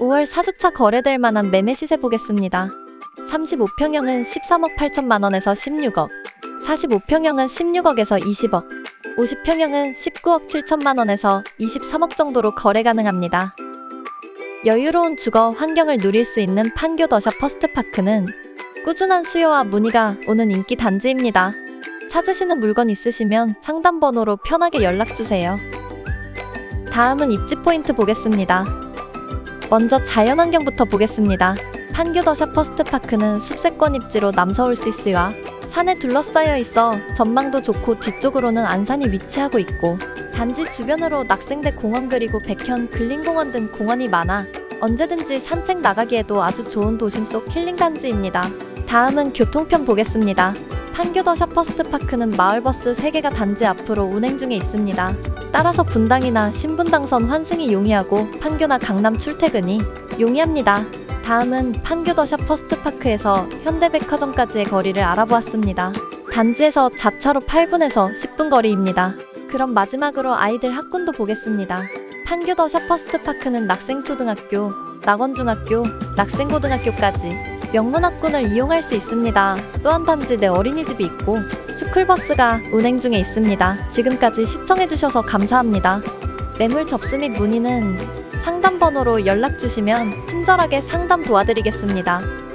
5월 4주차 거래될 만한 매매 시세 보겠습니다. 35평형은 13억 8천만 원에서 16억, 45평형은 16억에서 20억, 50평형은 19억 7천만 원에서 23억 정도로 거래 가능합니다. 여유로운 주거 환경을 누릴 수 있는 판교 더샵 퍼스트파크는 꾸준한 수요와 문의가 오는 인기 단지입니다. 찾으시는 물건 있으시면 상담 번호로 편하게 연락 주세요. 다음은 입지 포인트 보겠습니다. 먼저 자연환경부터 보겠습니다. 판교 더샵 퍼스트파크는 숲세권 입지로 남서울 시스와 산에 둘러싸여 있어 전망도 좋고 뒤쪽으로는 안산이 위치하고 있고 단지 주변으로 낙생대 공원 그리고 백현 근린공원 등 공원이 많아 언제든지 산책 나가기에도 아주 좋은 도심 속 힐링 단지입니다. 다음은 교통편 보겠습니다. 판교 더샵 퍼스트파크는 마을버스 3개가 단지 앞으로 운행 중에 있습니다. 따라서 분당이나 신분당선 환승이 용이하고 판교나 강남 출퇴근이 용이합니다. 다음은 판교 더샵 퍼스트파크에서 현대백화점까지의 거리를 알아보았습니다. 단지에서 자차로 8분에서 10분 거리입니다. 그럼 마지막으로 아이들 학군도 보겠습니다. 판교 더샵 퍼스트파크는 낙생초등학교, 낙원중학교, 낙생고등학교까지 명문학군을 이용할 수 있습니다. 또한 단지 내 어린이집이 있고 스쿨버스가 운행 중에 있습니다. 지금까지 시청해주셔서 감사합니다. 매물 접수 및 문의는 상담 번호로 연락 주시면 친절하게 상담 도와드리겠습니다.